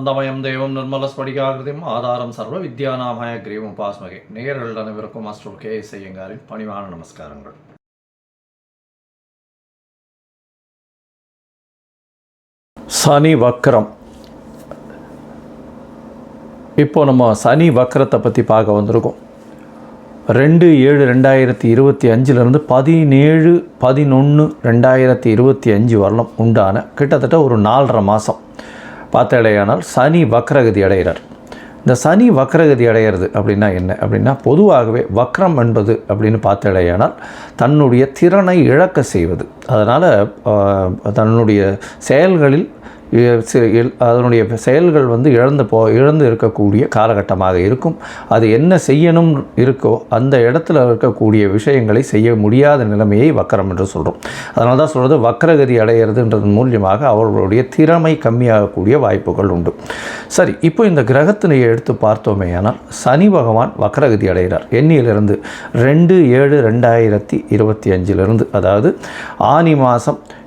ஞானானந்தமயம் தெய்வம் நிர்மலஸ்படிகாகிருதியும் ஆதாரம் சர்வ வித்யாநாமய கிரீவம் உபாஸ்மகை. நேயர்கள் அனைவருக்கும் மாஸ்டர் கே எஸ் ஐயங்காரின் பணிவான நமஸ்காரங்கள். சனி வக்ரம். இப்போ நம்ம சனி வக்ரத்தை பற்றி பார்க்க வந்திருக்கோம். ரெண்டு ஏழு ரெண்டாயிரத்தி இருபத்தி அஞ்சிலிருந்து பதினேழு பதினொன்று ரெண்டாயிரத்தி இருபத்தி அஞ்சு வரலாம் உண்டான கிட்டத்தட்ட ஒரு நாலரை மாதம் பார்த்தாலேயானால் சனி வக்ரகதி அடைகிறார். இந்த சனி வக்ரகதி அடையிறது அப்படின்னா என்ன? அப்படின்னா பொதுவாகவே வக்ரம் என்பது அப்படின்னு பார்த்தாலேயானால் தன்னுடைய திறனை இழக்க செய்வது. அதனால் தன்னுடைய செயல்களில் அதனுடைய செயல்கள் வந்து இழந்து போ இழந்து இருக்கக்கூடிய காலகட்டமாக இருக்கும். அது என்ன செய்யணும் இருக்கோ அந்த இடத்துல இருக்கக்கூடிய விஷயங்களை செய்ய முடியாத நிலைமையை வக்கரம் என்று சொல்கிறோம் அதனால தான் சொல்கிறது வக்கரகதி அடையிறதுன்றது மூலியமாக அவர்களுடைய திறமை கம்மியாகக்கூடிய வாய்ப்புகள் உண்டு. சரி இப்போ இந்த கிரகத்தினை எடுத்து பார்த்தோமே ஆனால் சனி பகவான் வக்கரகதி அடைகிறார். எண்ணியிலிருந்து ரெண்டு ஏழு ரெண்டாயிரத்தி இருபத்தி அஞ்சிலிருந்து அதாவது ஆனி மாதம்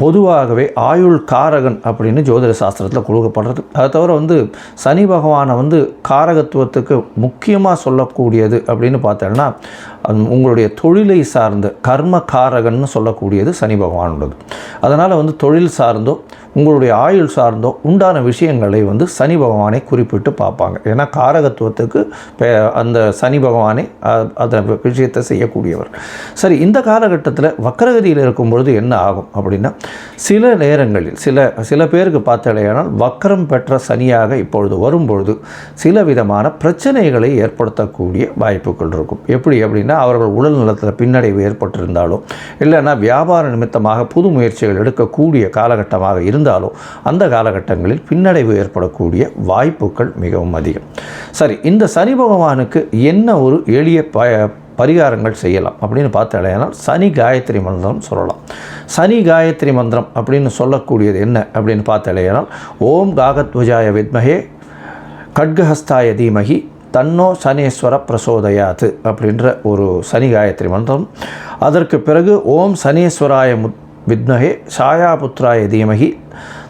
பொதுவாகவே ஆயுள் காரகன் அப்படின்னு ஜோதிட சாஸ்திரத்தில் கொடுக்கப்படுறது. அதை தவிர வந்து சனி பகவானை வந்து காரகத்துவத்துக்கு முக்கியமாக சொல்லக்கூடியது அப்படின்னு பார்த்தோன்னா உங்களுடைய தொழிலை சார்ந்த கர்ம காரகன்னு சொல்லக்கூடியது சனி பகவானோடது அதனால் வந்து தொழில் சார்ந்தோ உங்களுடைய ஆயுள் சார்ந்தோ உண்டான விஷயங்களை வந்து சனி பகவானை குறிப்பிட்டு பார்ப்பாங்க. ஏன்னா காரகத்துவத்துக்கு பெ- அந்த சனி பகவானே அதை அந்த விஷயத்தை செய்யக்கூடியவர். சரி இந்த காலகட்டத்தில் வக்கரகதியில் இருக்கும் பொழுது என்ன ஆகும் அப்படின்னா சில நேரங்களில் சில சில பேருக்கு பார்த்தாலேயானால் வக்கரம் பெற்ற சனியாக இப்பொழுது வரும்பொழுது சில விதமான பிரச்சனைகளை ஏற்படுத்தக்கூடிய வாய்ப்புகள் இருக்கும். எப்படி அப்படின்னா அவர்கள் உடல் நலத்தில் பின்னடைவு ஏற்பட்டிருந்தாலோ இல்லைன்னா வியாபார நிமித்தமாக புது முயற்சிகள் எடுக்கக்கூடிய காலகட்டமாக இருந்தாலோ அந்த காலகட்டங்களில் பின்னடைவு ஏற்படக்கூடிய வாய்ப்புகள் மிகவும் அதிகம். சரி இந்த சனி பகவானுக்கு என்ன ஒரு எளிய ப பரிகாரங்கள் செய்யலாம் அப்படின்னு பார்த்தாலேனால் சனி காயத்ரி மந்திரம் சொல்லலாம். சனி காயத்ரி மந்திரம் அப்படின்னு சொல்லக்கூடியது என்ன அப்படின்னு பார்த்தாலேனால் ஓம் காகத்வஜாய வித்மகே கட்கஹஸ்தாய தீமகி தன்னோ சனீஸ்வர பிரசோதயாத்து அப்படின்ற ஒரு சனி காயத்ரி மந்திரம். அதற்கு பிறகு ஓம் சனீஸ்வராய முத் வித்மகே சாயாபுத்ராய தீமகி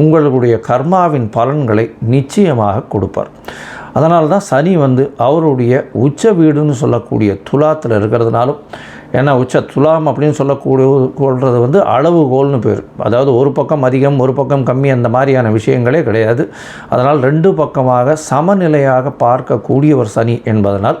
உங்களுடைய கர்மாவின் பலன்களை நிச்சயமாக கொடுப்பார். அதனால தான் சனி வந்து அவருடைய உச்ச வீடுன்னு சொல்லக்கூடிய துலாத்தில் இருக்கிறதுனாலும் ஏன்னா உச்ச துலாம் அப்படின்னு சொல்லக்கூடிய கொள்வது வந்து அளவுகோல்னு பேர். அதாவது ஒரு பக்கம் அதிகம் ஒரு பக்கம் கம்மி அந்த மாதிரியான விஷயங்களே கிடையாது. அதனால் ரெண்டு பக்கமாக சமநிலையாக பார்க்கக்கூடிய ஒரு சனி என்பதனால்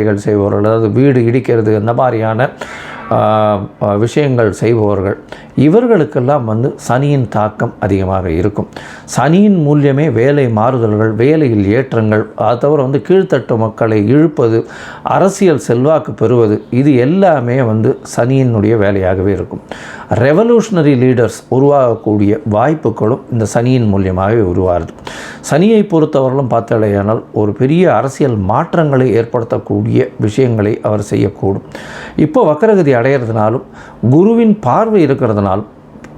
வேலைகள் செய்பவர்கள் அதாவது வீடு இடிக்கிறது இந்த மாதிரியான விஷயங்கள் செய்பவர்கள் இவர்களுக்கெல்லாம் வந்து சனியின் தாக்கம் அதிகமாக இருக்கும். சனியின் மூலியமே வேலை மாறுதல்கள் வேலையில் ஏற்றங்கள் அது தவிர வந்து கீழ்த்தட்டு மக்களை இழுப்பது அரசியல் செல்வாக்கு பெறுவது இது எல்லாமே வந்து சனியினுடைய வேலையாகவே இருக்கும். ரெவல்யூஷனரி லீடர்ஸ் உருவாகக்கூடிய வாய்ப்புகளும் இந்த சனியின் மூலியமாகவே உருவாகுது. சனியை பொறுத்தவரையிலும் பார்த்தாலேயானால் ஒரு பெரிய அரசியல் மாற்றங்களை ஏற்படுத்தக்கூடிய விஷயங்களை அவர் செய்யக்கூடும். இப்போ வக்கரகதி அடையிறதுனாலும் குருவின் பார்வை இருக்கிறதுனாலும்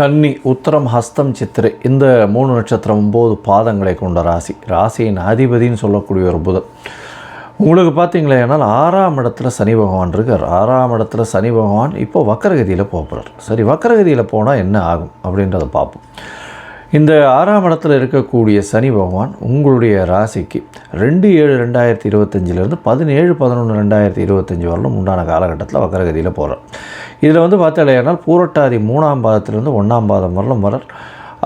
கன்னி உத்தரம் ஹஸ்தம் சித்திரை இந்த மூணு நட்சத்திரம் ஒம்பது பாதங்களை கொண்ட ராசி. ராசியின் அதிபதின்னு சொல்லக்கூடிய ஒரு புதன். உங்களுக்கு பார்த்தீங்களேனால் ஆறாம் இடத்துல சனி பகவான் இருக்கார். ஆறாம் இடத்துல சனி பகவான் இப்போ வக்கரகதியில் போகிறார் சரி வக்கரகதியில் போனால் என்ன ஆகும் அப்படின்றத பார்ப்போம். இந்த ஆறாம் இடத்துல இருக்கக்கூடிய சனி பகவான் உங்களுடைய ராசிக்கு ரெண்டு ஏழு ரெண்டாயிரத்தி இருபத்தஞ்சிலேருந்து பதினேழு பதினொன்று ரெண்டாயிரத்தி இருபத்தஞ்சி வரலும் உண்டான காலகட்டத்தில் வக்கரகதியில் போகிறார். இதில் வந்து பார்த்தாலேயானால் பூரட்டாதி மூணாம் பாதத்திலிருந்து ஒன்றாம் பாதம் வரலும் வரார்.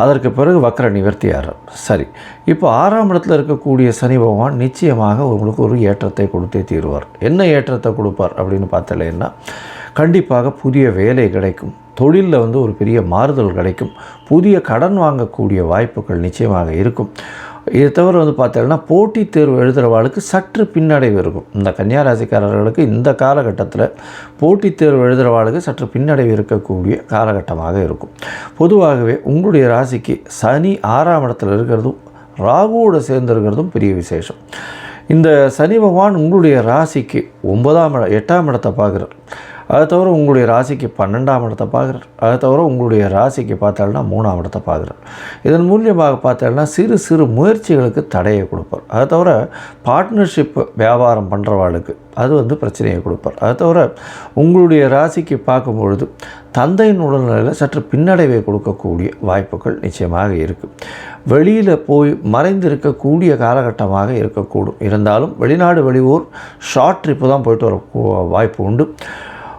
அதற்கு பிறகு வக்கர நிவர்த்தி ஆகிறார். சரி இப்போ ஆறாம் இடத்துல இருக்கக்கூடிய சனி பகவான் நிச்சயமாக உங்களுக்கு ஒரு ஏற்றத்தை கொடுத்தே தீருவார். என்ன ஏற்றத்தை கொடுப்பார் அப்படின்னு பார்த்தாலேன்னா கண்டிப்பாக புதிய வேலை கிடைக்கும். தொழிலில் வந்து ஒரு பெரிய மாறுதல் கிடைக்கும். புதிய கடன் வாங்கக்கூடிய வாய்ப்புகள் நிச்சயமாக இருக்கும். இதை தவிர வந்து பார்த்தீங்கன்னா போட்டித் தேர்வு எழுதுகிறவாளுக்கு சற்று பின்னடைவு இருக்கும். இந்த கன்னியாராசிக்காரர்களுக்கு இந்த காலகட்டத்தில் போட்டித் தேர்வு எழுதுகிறவாளுக்கு சற்று பின்னடைவு இருக்கக்கூடிய காலகட்டமாக இருக்கும். பொதுவாகவே உங்களுடைய ராசிக்கு சனி ஆறாம் இடத்துல இருக்கிறதும் ராகுவோடு சேர்ந்துருக்கிறதும் பெரிய விசேஷம். இந்த சனி பகவான் உங்களுடைய ராசிக்கு ஒன்பதாம் இட எட்டாம் இடத்தை பார்க்குறார். அதை தவிர உங்களுடைய ராசிக்கு பன்னெண்டாம் இடத்தை பார்க்குறார். அதை தவிர உங்களுடைய ராசிக்கு பார்த்தாலும் மூணாம் இடத்தை பார்க்குறார். இதன் மூலியமாக பார்த்தாலும் சிறு சிறு முயற்சிகளுக்கு தடையை கொடுப்பார். அதை தவிர பார்ட்னர்ஷிப் வியாபாரம் பண்ணுறவாளுக்கு அது வந்து பிரச்சனையை கொடுப்பார். அதை தவிர உங்களுடைய ராசிக்கு பார்க்கும்பொழுது தந்தையின் உடல்நிலையில் சற்று பின்னடைவை கொடுக்கக்கூடிய வாய்ப்புகள் நிச்சயமாக இருக்குது வெளியில் போய் மறைந்திருக்கக்கூடிய காலகட்டமாக இருக்கக்கூடும். இருந்தாலும் வெளிநாடு வெளியூர் ஷார்ட் ட்ரிப்பு தான் போயிட்டு வர வாய்ப்பு உண்டு.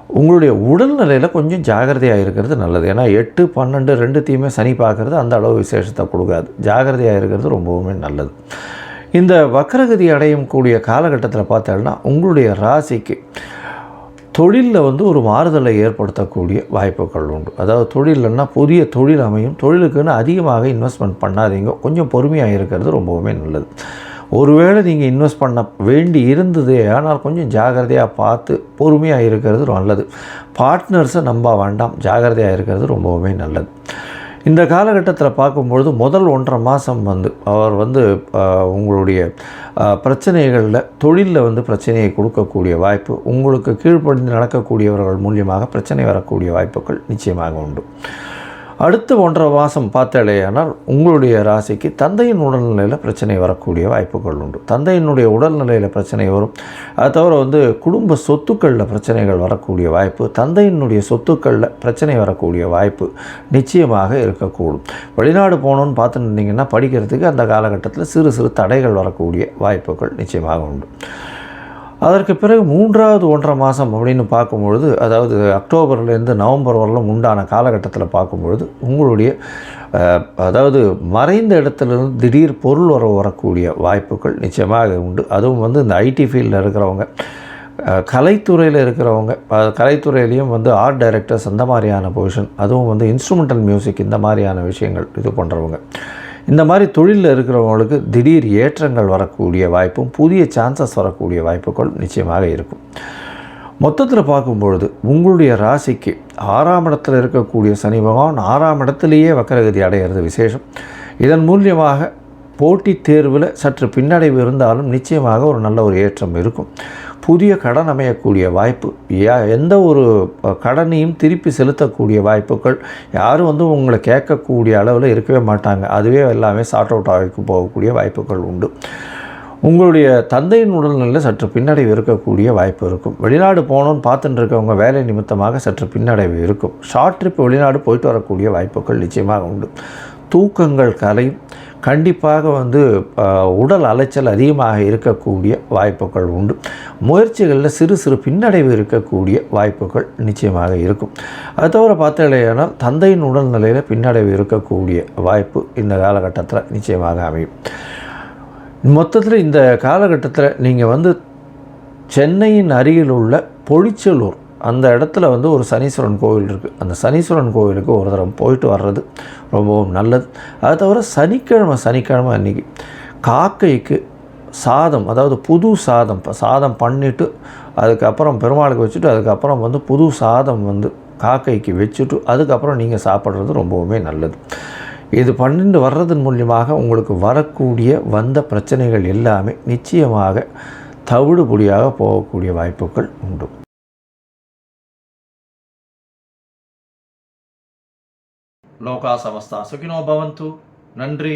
உங்களுடைய உடல்நிலையில் கொஞ்சம் ஜாகிரதையாக இருக்கிறது நல்லது. ஏன்னா எட்டு பன்னெண்டு ரெண்டுத்தையுமே சனி பார்க்குறது அந்த அளவு விசேஷத்தை கொடுக்காது. ஜாகிரதையாக இருக்கிறது ரொம்பவுமே நல்லது. இந்த வக்கரகதி அடையும் கூடிய காலகட்டத்தில் பார்த்தோம்னா உங்களுடைய ராசிக்கு தொழிலில் வந்து ஒரு மாறுதலை ஏற்படுத்தக்கூடிய வாய்ப்புகள் உண்டு. அதாவது தொழிலன்னா புதிய தொழில் அமையும். தொழிலுக்குன்னு அதிகமாக இன்வெஸ்ட்மெண்ட் பண்ணாதீங்க. கொஞ்சம் பொறுமையாக இருக்கிறது ரொம்பவுமே நல்லது. ஒருவேளை நீங்கள் இன்வெஸ்ட் பண்ண வேண்டி இருந்தது ஆனால் கொஞ்சம் ஜாகிரதையாக பார்த்து பொறுமையாக இருக்கிறது நல்லது. பார்ட்னர்ஸை நம்ப வேண்டாம். ஜாகிரதையாக இருக்கிறது ரொம்பவுமே நல்லது. இந்த காலகட்டத்தில் பார்க்கும்பொழுது முதல் ஒன்றரை மாதம் வந்து அவர் வந்து உங்களுடைய பிரச்சனைகளில் தொழிலில் வந்து பிரச்சனையை கொடுக்கக்கூடிய வாய்ப்பு உங்களுக்கு கீழ்ப்படிந்து நடக்கக்கூடியவர்கள் மூலியமாக பிரச்சனை வரக்கூடிய வாய்ப்புகள் நிச்சயமாக உண்டு. அடுத்த ஒன்றரை மாதம் பார்த்தாலேயானால் உங்களுடைய ராசிக்கு தந்தையின் உடல்நிலையில் பிரச்சனை வரக்கூடிய வாய்ப்புகள் உண்டு. தந்தையினுடைய உடல்நிலையில் பிரச்சனை வரும். அது தவிர வந்து குடும்ப சொத்துக்களில் பிரச்சனைகள் வரக்கூடிய வாய்ப்பு தந்தையினுடைய சொத்துக்களில் பிரச்சனை வரக்கூடிய வாய்ப்பு நிச்சயமாக இருக்கக்கூடும். வெளிநாடு போகணுன்னு பார்த்துட்டு இருந்தீங்கன்னா படிக்கிறதுக்கு அந்த காலகட்டத்தில் சிறு சிறு தடைகள் வரக்கூடிய வாய்ப்புகள் நிச்சயமாக உண்டு. அதற்கு பிறகு மூன்றாவது ஒன்றரை மாதம் அப்படின்னு பார்க்கும்பொழுது அதாவது அக்டோபர்லேருந்து நவம்பர் வரலும் உண்டான காலகட்டத்தில் பார்க்கும்பொழுது உங்களுடைய அதாவது மறைந்த இடத்துலேருந்து திடீர் பொருள் வர வரக்கூடிய வாய்ப்புகள் நிச்சயமாக உண்டு. அதுவும் வந்து இந்த ஐடி ஃபீல்டில் இருக்கிறவங்க கலைத்துறையில் இருக்கிறவங்க கலைத்துறையிலையும் வந்து ஆர்ட் டைரக்டர்ஸ் அந்த மாதிரியான பொசிஷன் அதுவும் வந்து இன்ஸ்ட்ருமெண்டல் மியூசிக் இந்த மாதிரியான விஷயங்கள் இது பண்ணுறவங்க இந்த மாதிரி தொழிலில் இருக்கிறவங்களுக்கு திடீர் ஏற்றங்கள் வரக்கூடிய வாய்ப்பும் புதிய சான்சஸ் வரக்கூடிய வாய்ப்புகள் நிச்சயமாக இருக்கும். மொத்தத்தில் பார்க்கும்பொழுது உங்களுடைய ராசிக்கு ஆறாம் இடத்தில் இருக்கக்கூடிய சனி பகவான் ஆறாம் இடத்துலையே வக்கரகதி அடைகிறது விசேஷம். இதன் மூலியமாக போட்டித் தேர்வில் சற்று பின்னடைவு இருந்தாலும் நிச்சயமாக ஒரு நல்ல ஒரு ஏற்றம் இருக்கும். புதிய கடன் அமையக்கூடிய வாய்ப்பு எந்த ஒரு கடனையும் திருப்பி செலுத்தக்கூடிய வாய்ப்புகள் யாரும் வந்து உங்களை கேட்கக்கூடிய அளவில் இருக்கவே மாட்டாங்க. அதுவே எல்லாமே சார்ட் அவுட் ஆகி போகக்கூடிய வாய்ப்புகள் உண்டு. உங்களுடைய தந்தையின் உடல்நிலையில் சற்று பின்னடைவு இருக்கக்கூடிய வாய்ப்பு இருக்கும். வெளிநாடு போகணுன்னு பார்த்துட்டு இருக்கவங்க வேலை நிமித்தமாக சற்று பின்னடைவு இருக்கும். ஷார்ட் ட்ரிப் வெளிநாடு போயிட்டு வரக்கூடிய வாய்ப்புகள் நிச்சயமாக உண்டு. தூக்கங்கள் கலையும் கண்டிப்பாக வந்து உடல் அலைச்சல் அதிகமாக இருக்கக்கூடிய வாய்ப்புகள் உண்டு. முயற்சிகளில் சிறு சிறு பின்னடைவு இருக்கக்கூடிய வாய்ப்புகள் நிச்சயமாக இருக்கும். அது தவிர பார்த்தாலேயானால் தந்தையின் உடல்நிலையில் பின்னடைவு இருக்கக்கூடிய வாய்ப்பு இந்த காலகட்டத்தில் நிச்சயமாக அமையும். மொத்தத்தில் இந்த காலகட்டத்தில் நீங்கள் வந்து சென்னையின் அருகில் உள்ள பொழிச்சலூர் அந்த இடத்துல வந்து ஒரு சனீஸ்வரன் கோவில் இருக்குது அந்த சனீஸ்வரன் கோவிலுக்கு ஒரு தடவை போயிட்டு வர்றது ரொம்பவும் நல்லது. அது தவிர சனிக்கிழமை சனிக்கிழமை அன்றைக்கி காக்கைக்கு சாதம் அதாவது புது சாதம் சாதம் பண்ணிவிட்டு அதுக்கப்புறம் பெருமாளுக்கு வச்சுட்டு அதுக்கப்புறம் வந்து புது சாதம் வந்து காக்கைக்கு வச்சுட்டு அதுக்கப்புறம் நீங்கள் சாப்பிட்றது ரொம்பவுமே நல்லது. இது பண்ணிட்டு வர்றதன் மூலியமாக உங்களுக்கு வரக்கூடிய வந்த பிரச்சனைகள் எல்லாமே நிச்சயமாக தவிடுபொடியாக போகக்கூடிய வாய்ப்புகள் உண்டு. லோகா சமஸ்தா சுகினோ பவந்து. நன்றி.